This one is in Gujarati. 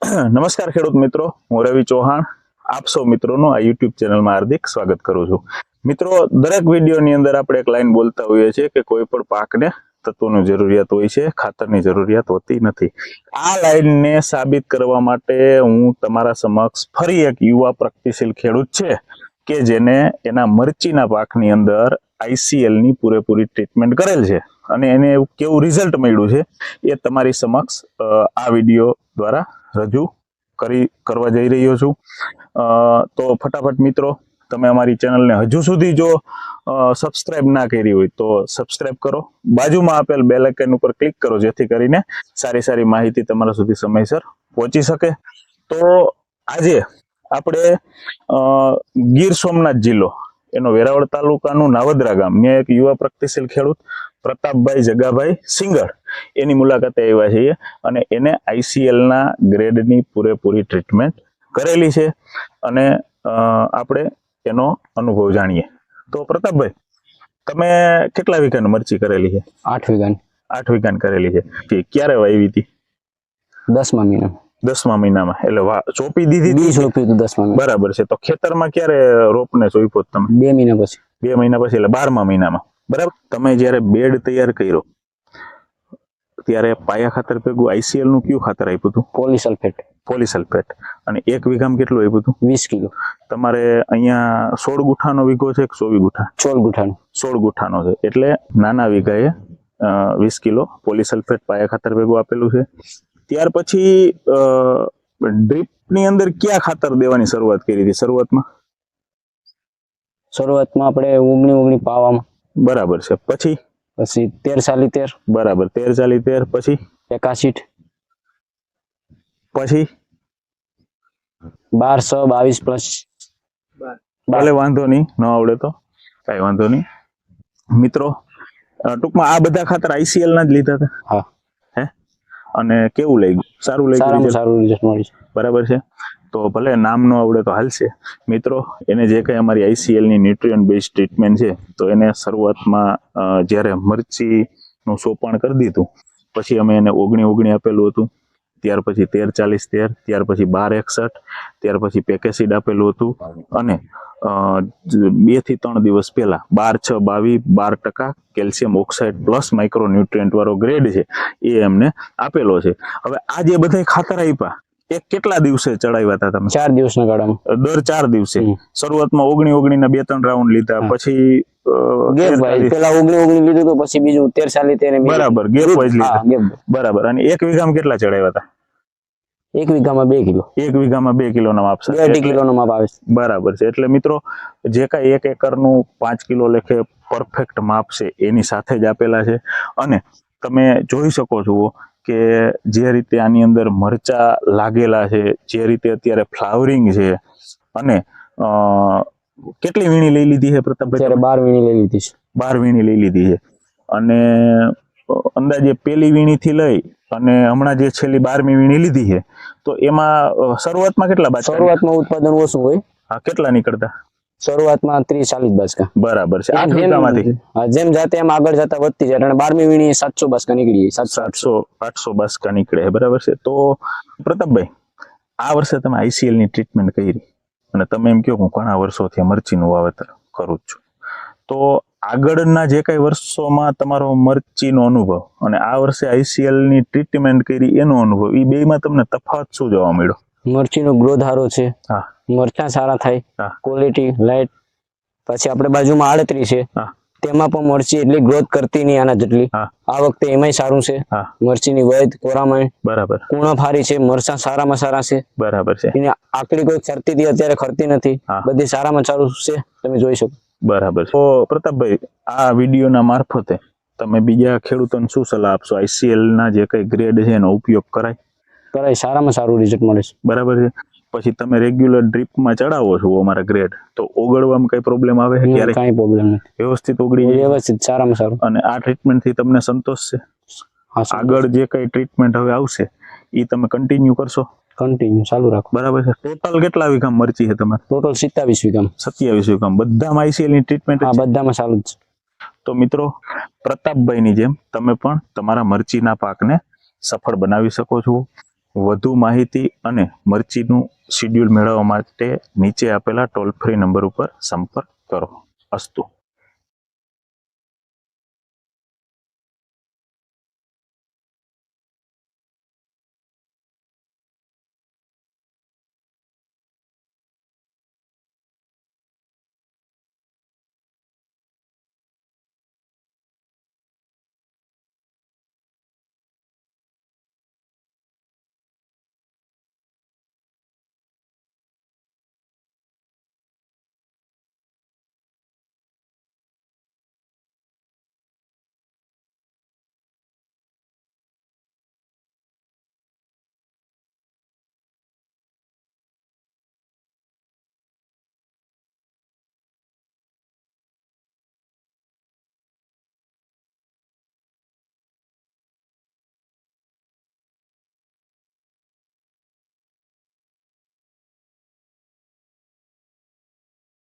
નમસ્કાર ખેડૂત મિત્રો, હું રવિ ચૌહાણ. આપ સૌ મિત્રોનું આ યુટ્યુબ ચેનલમાં હાર્દિક સ્વાગત કરું છું. મિત્રો, દરેક વિડીયોની અંદર આપણે એક લાઈન બોલતા હોઈએ છીએ કે કોઈ પણ પાકને તત્વોની જરૂરિયાત હોય છે, ખાતરની જરૂરિયાત હોતી નથી. આ લાઈનને સાબિત કરવા માટે હું તમારા સમક્ષ ફરી એક યુવા પ્રગતિશીલ ખેડૂત છે કે જેને એના મરચીના પાકની અંદર ICL ની પૂરેપૂરી ટ્રીટમેન્ટ કરેલ છે. અને એને કેવું રિઝલ્ટ મળ્યું છે એ તમારી સમક્ષ આ વીડિયો દ્વારા રજૂ કરી, કરવા જઈ રહ્યો છું. તો ફટાફટ મિત્રો, તમે અમારી ચેનલને હજુ સુધી જો સબસ્ક્રાઇબ ના કરી હોય તો સબસ્ક્રાઇબ કરો. બાજુમાં આપેલ બેલ આઇકન ઉપર ક્લિક કરો, જેથી કરીને સારી સારી માહિતી તમારા સુધી સમયસર પહોંચી શકે. તો આજે આપણે ગીર સોમનાથ જિલ્લો એનો વેરાવળ તાલુકાનું નાવદરા ગામ. મેં એક યુવા પ્રગતિશીલ ખેડૂત પ્રતાપભાઈ જગાભાઈ સિંગર એની મુલાકાતે આવ્યા છીએ અને એને આઈસીએલના ગ્રેડની પૂરેપૂરી ટ્રીટમેન્ટ કરેલી છે અને આપણે એનો અનુભવ જાણીએ. તો પ્રતાપભાઈ તમે કેટલા વીઘાની મરચી કરેલી છે? આઠ વીઘાની. આઠ વીઘાની કરેલી છે. કે ક્યારે વાવી હતી? દસમા મહિના દસમા મહિનામાં. એટલે ચોપી દીધી હતી? રોપ્યું હતું દસમા બરાબર છે. તો ખેતરમાં ક્યારે રોપને ચોપ્યો તમે? બે મહિના પછી. બે મહિના પછી એટલે બારમા મહિનામાં. બરાબર? તમે જ્યારે બેડ તૈયાર કર્યો ત્યારે પાયા ખાતર ભેગું આઈસીએલનું કયું ખાતર આપ્યું હતું? પોલિસલ્ફેટ. પોલિસલ્ફેટ. અને એક વીઘામાં કેટલું આપ્યું હતું? વીસ કિલો. તમારે અહીંયા સોળ ગુઠાનો વીઘો છે કે ચોવી ગુઠા? સોળ ગુઠાનું. સોળ ગુઠાનો છે. એટલે નાના વીઘાએ વીસ કિલો પોલિસલ્ફેટ પાયા ખાતર ભેગું આપેલું છે. ત્યાર પછી ડ્રીપની અંદર કયા ખાતર દેવાની શરૂઆત કરી હતી? શરૂઆતમાં? શરૂઆતમાં આપણે ઓગણી ઓગણી પાવામાં. બરાબર છે. પછી? પછી તેર ચાલી તેર. બરાબર. તેર ચાલી તેર. પછી? એકાશીઠ પછી? બાર છ બાવીસ પ્લસ. ભલે વાંધો નહીં. ન આવડે તો. કઈ વાંધો નહીં. મિત્રો ટૂંકમાં આ બધા ખાતર આઈસીએલ ના જ લીધા હતા? હે. અને કેવું લાગ્યું? સારું લાગ્યું સારું રિઝલ્ટ મળ્યું બરાબર છે? તો ભલે નામ ન આવડે તો હાલશે. મિત્રો એને જે કંઈ અમારી આઈસીએલની ન્યુટ્રિયન બેઝ ટ્રીટમેન્ટ છે તો એને શરૂઆતમાં જ્યારે મરચીનું સોપાણ કરી દીધું પછી અમે એને ઓગણી ઓગણી આપેલું હતું. ત્યાર પછી તેર ચાલીસ તેર, ત્યાર પછી બાર એકસઠ, ત્યાર પછી પેકેસિડ આપેલું હતું. અને બેથી ત્રણ દિવસ પહેલા બાર છ બાવીસ બાર ટકા calcium oxide plus micronutrient વાળો ગ્રેડ છે એ એમને આપેલો છે. હવે આ જે બધા ખાતર આપ્યા એ કેટલા દિવસે ચડાવ્યા હતા તમે? ચાર દિવસના ગાળામાં. દર ચાર દિવસે. શરૂઆતમાં ઓગણી ઓગણી ના બે ત્રણ રાઉન્ડ લીધા. પછી અ, ગેપ તેર ભાઈ ચાલીસ. પેલા ઓગણી ઓગણી લીધું હતું પછી બીજું તેર ચાલી બરાબર ગેપ વાઇઝ લીધા. બરાબર અને એક વીઘામાં કેટલા ચડાવ્યા હતા? એક વીઘામાં બે કિલો. એક વીઘામાં બે કિલોના માપ અઢી કિલોનો માપ આવે છે. બરાબર છે. એટલે મિત્રો જે કાંઈ એક એકરનું પાંચ કિલો લેખે પરફેક્ટ માપ છે એની સાથે જ આપેલા છે. અને તમે જોઈ શકો છો કે જે રીતે આની અંદર મરચા લાગેલા છે જે રીતે અત્યારે ફ્લાવરિંગ છે અને કેટલી વીણી લઈ લીધી છે પ્રતાપભાઈ બાર વીણી લઈ લીધી છે. બાર વીણી લઈ લીધી છે. અને અંદાજે પેલી વીણીથી લઈ અને હમણાં જે છેલ્લી બારમી વીણી લીધી છે. તો એમાં શરૂઆતમાં કેટલા બાદ શરૂઆતમાં ઉત્પાદન ઓછું હોય. હા, કેટલા નીકળતા? શરૂઆતમાં ત્રીસ ચાલીસ બાસકા બરાબર છે. આઠ વીઘામાંથી જેમ જાતે એમ આગળ જતા વધતી જાય અને બારમી વીણી સાતસો બાસકા નીકળી સાતસો આઠસો. આઠસો બાસકા નીકળે બરાબર છે. તો પ્રતાપભાઈ આ વર્ષે તમે આઈસીએલની ટ્રીટમેન્ટ કરી અને તમે એમ કહો હું ઘણા વર્ષોથી મરચીનું વાવેતર કરું છું. તો આગળના જે કઈ વર્ષોમાં તમારો મરચીનો અનુભવ અને આ વર્ષે આઈસીએલની ટ્રીટમેન્ટ કરી એનો અનુભવ એ બેમાં તમને તફાવત શું જોવા મળ્યો? મરચીનો ગ્રોથ સારો છે. મરચા સારા થાય. ક્વોલિટી લાઇટ પછી આપણે બાજુમાં આડત્રી છે. તેમાં પણ મરચી એટલી ગ્રોથ કરતી નહીં આના જેટલી. આ વખતે એમાંય સારું છે. મરચીની વૈદ કોરામણ બરાબર. કુણા ફારી છે. મરચા સારામાં સારા છે. બરાબર છે. એની આકડી કોઈ ખરતી અત્યારે ખરતી નથી. બધી સારામાં સારું છે. તમે જોઈ શકો. બરાબર છે. તો પ્રતાપભાઈ આ વિડીયોના મારફતે તમે બીજા ખેડૂતોને શું સલાહ આપશો? આઈસીએલ ના જે કઈ ગ્રેડ છે એનો ઉપયોગ કરાય? કરાય સારામાં સારું રિઝલ્ટ મળે છે. બરાબર છે. પછી તમે રેગ્યુલર ડ્રીપમાં ચડાવો છો અમારા ગ્રેડ તો ઓગળવામાં કઈ પ્રોબ્લેમ આવે ક્યારે કઈ પ્રોબ્લેમ નથી. વ્યવસ્થિત ઓગળી જાય? વ્યવસ્થિત સારામાં સારું. અને આ ટ્રીટમેન્ટથી તમને સંતોષ છે? હા આગળ જે કઈ ટ્રીટમેન્ટ હવે આવશે એ તમે કન્ટિન્યુ કરશો? કન્ટિન્યુ ચાલુ રાખો. બરાબર છે. ટોટલ કેટલા વીઘા મરચી છે તમારે? ટોટલ સિત્તાવીસ વીઘા સત્યાવીસ વીઘા બધામાં આઈસીએલની ટ્રીટમેન્ટ આ બધામાં જ છે. તો મિત્રો પ્રતાપભાઈની જેમ તમે પણ તમારા મરચીના પાકને સફળ બનાવી શકો છો. વધુ માહિતી અને મરચીનું શિડ્યુલ મેળવવા માટે નીચે આપેલા ટોલ ફ્રી નંબર ઉપર સંપર્ક કરો. અસ્તુ.